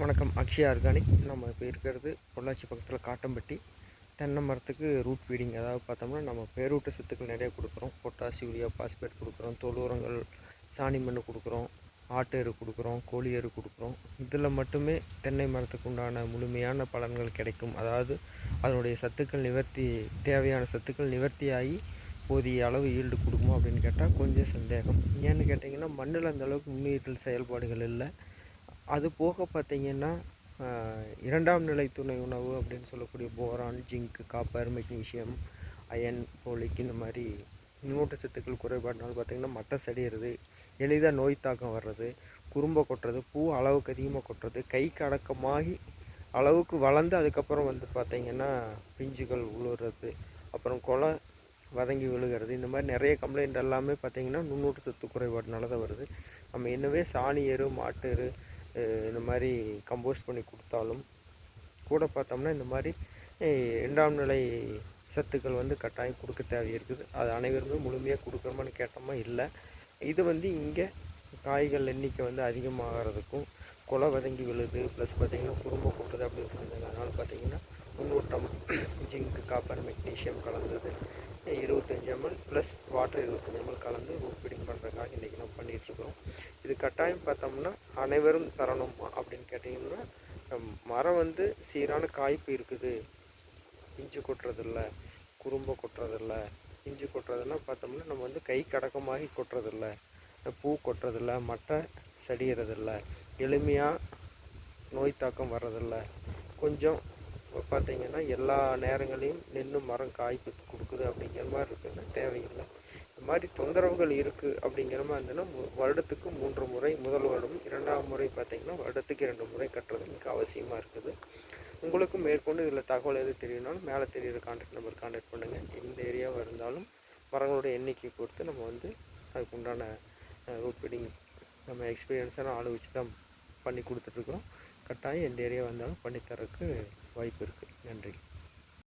வணக்கம் அக்ஷயா ஆர்கானிக் நம்ம இப்போ இருக்கிறது பொள்ளாச்சி பக்கத்தில் காட்டம்பட்டி. தென்னை மரத்துக்கு ரூட் ஃபீடிங் அதாவது பார்த்தோம்னா நம்ம பேரூட்ட சத்துக்கள் நிறைய கொடுக்குறோம். பொட்டாசி யூரியா பாஸ்பேட் கொடுக்குறோம். தொழு உரங்கள் சாணி மண் கொடுக்குறோம். ஆட்டு எரு கொடுக்குறோம். கோழி எரு கொடுக்குறோம். இதில் மட்டுமே தென்னை மரத்துக்கு உண்டான முழுமையான பலன்கள் கிடைக்கும். அதாவது அதனுடைய சத்துக்கள் நிவர்த்தி தேவையான சத்துக்கள் நிவர்த்தியாகி போதிய அளவு ஈல்டு கொடுக்குமா அப்படின்னு கேட்டால் கொஞ்சம் சந்தேகம். ஏன்னு கேட்டிங்கன்னா மண்ணில் அந்தளவுக்கு முன்னீட்டல் செயல்பாடுகள் இல்லை. அது போக பார்த்திங்கன்னா இரண்டாம் நிலை துணை உணவு அப்படின்னு சொல்லக்கூடிய boron zinc copper magnesium iron folic இந்த மாதிரி ஊட்டச்சத்துக்கள் குறைபாடுனால பார்த்தீங்கன்னா மட்டை சடிகிறது எளிதாக நோய் தாக்கம் வர்றது குறும்பை கொட்டுறது பூ அளவுக்கு அதிகமாக கொட்டுறது கைக்கு அடக்கமாகி அளவுக்கு வளர்ந்து அதுக்கப்புறம் வந்து பார்த்திங்கன்னா பிஞ்சுகள் உழுறது அப்புறம் கொலை வதங்கி விழுகிறது இந்த மாதிரி நிறைய கம்ப்ளைண்ட் எல்லாமே பார்த்தீங்கன்னா நுண்ணூட்ட சத்து குறைபாடுனால தான் வருது. நம்ம என்னவே சாணி எரு மாட்டு எரு இந்த மாதிரி கம்போஸ்ட் பண்ணி கொடுத்தாலும் கூட பார்த்தோம்னா இந்த மாதிரி இரண்டாம் நிலை சத்துக்கள் வந்து கட்டாயம் கொடுக்க தேவை இருக்குது அது அனைவருமே முழுமையாக கொடுக்குறோமான்னு கேட்டோமா? இல்லை. இது வந்து இங்கே காய்கள் எண்ணிக்கை வந்து அதிகமாகிறதுக்கும் கொலை வதங்கி விழுது ப்ளஸ் பார்த்திங்கன்னா குறும்ப கொட்டுது அப்படின்னு சொல்லியிருந்தாங்க. அதனால் பார்த்தீங்கன்னா முன்னூட்டம் ஜிங்க் காப்பர் மெக்னீஷியம் கலந்தது. இருபத்தஞ்சி எம்எல் ப்ளஸ் வாட்டர் இருபத்தஞ்சி எம்எல் கலந்து ரூட் ஃபீடிங் பண்ணுறதுக்காக இன்றைக்கி நம்ம பண்ணிகிட்ருக்குறோம் இது கட்டாயம் பார்த்தோம்னா அனைவரும் தரணும் அப்படின்னு கேட்டிங்கன்னா மரம் வந்து சீரான காய்ப்பு இருக்குது. இஞ்சி கொட்டுறதில்ல குறும்ப கொட்டுறதில்ல. இஞ்சி கொட்டுறதுன்னா பார்த்தோம்னா நம்ம வந்து கை கடக்கமாகி கொட்டுறதில்ல. பூ கொட்டுறதில்ல மட்டை சடிகிறதில்ல எளிமையாக நோய் தாக்கம் வர்றதில்ல. கொஞ்சம் பார்த்தீங்கன்னா எல்லா நேரங்களையும் நின்று மரம் காய்ப்பு கொடுக்குது அப்படிங்கிற மாதிரி இருக்குன்னா தேவையில்லை. இந்த மாதிரி தொந்தரவுகள் இருக்குது அப்படிங்கிற மாதிரி இருந்ததுன்னா வருடத்துக்கு மூன்று முறை முதல் வருடம் இரண்டாம் முறை பார்த்திங்கன்னா வருடத்துக்கு இரண்டு முறை கட்டுறது மிக அவசியமாக இருக்குது. உங்களுக்கும் மேற்கொண்டு இதில் தகவல் எது தெரியணும்னாலும் மேலே தெரியுற கான்டாக்ட் நம்பர் கான்டாக்ட் பண்ணுங்கள் எந்த ஏரியாவாக இருந்தாலும் மரங்களோட எண்ணிக்கை பொறுத்து நம்ம வந்து அதுக்கு உண்டான ரூட் நம்ம எக்ஸ்பீரியன்ஸான ஆளு வச்சு தான் பண்ணி கொடுத்துட்ருக்குறோம் கட்டாயம் எந்த ஏரியா வந்தாலும் பண்ணித்தரக்கு வாய்ப்பு இருக்குது நன்றி.